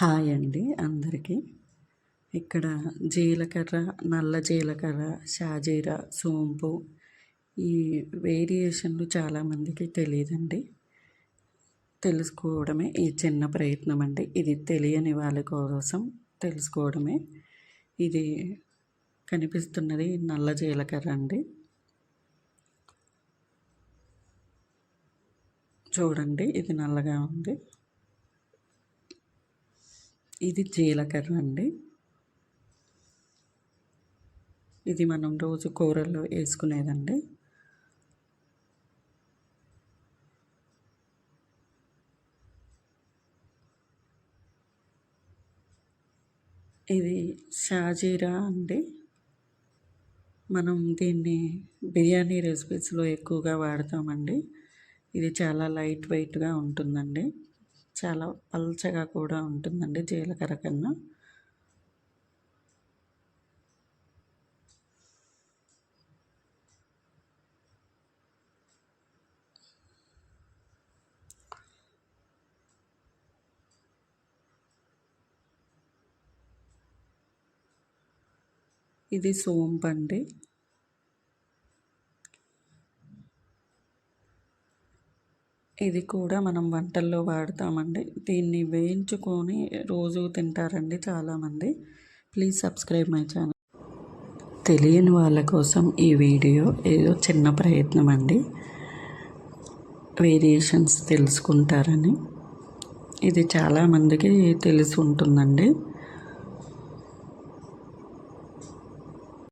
Hi అండి అందరికీ. ఇక్కడ జీలకర్ర నల్ల జీలకర్ర షాజీరా సోంపు ఈ వేరియేషన్లు చాలామందికి తెలియదండి. తెలుసుకోవడమే ఈ చిన్న ప్రయత్నం అండి. ఇది తెలియని వాళ్ళ కోసం తెలుసుకోవడమే. ఇది కనిపిస్తున్నది నల్ల జీలకర్ర అండి. చూడండి ఇది నల్లగా ఉంది. ఇది జీలకర్ర అండి. ఇది మనం రోజు కూరల్లో వేసుకునేదండి. ఇది షాజీరా అండి. మనం దీన్ని బిర్యానీ రెసిపీస్లో ఎక్కువగా వాడతామండి. ఇది చాలా లైట్ వెయిట్గా ఉంటుందండి. చాలా పల్చగా కూడా ఉంటుందండి జీలకర్ర కన్నా. ఇది సోంపండి ఇది కూడా మనం వంటల్లో వాడతామండి. దీన్ని వేయించుకొని రోజు తింటారండి చాలామంది. Please subscribe my channel. తెలియని వాళ్ళ కోసం ఈ వీడియో ఏదో చిన్న ప్రయత్నం అండి వేరియేషన్స్ తెలుసుకుంటారని. ఇది చాలామందికి తెలిసి ఉంటుందండి.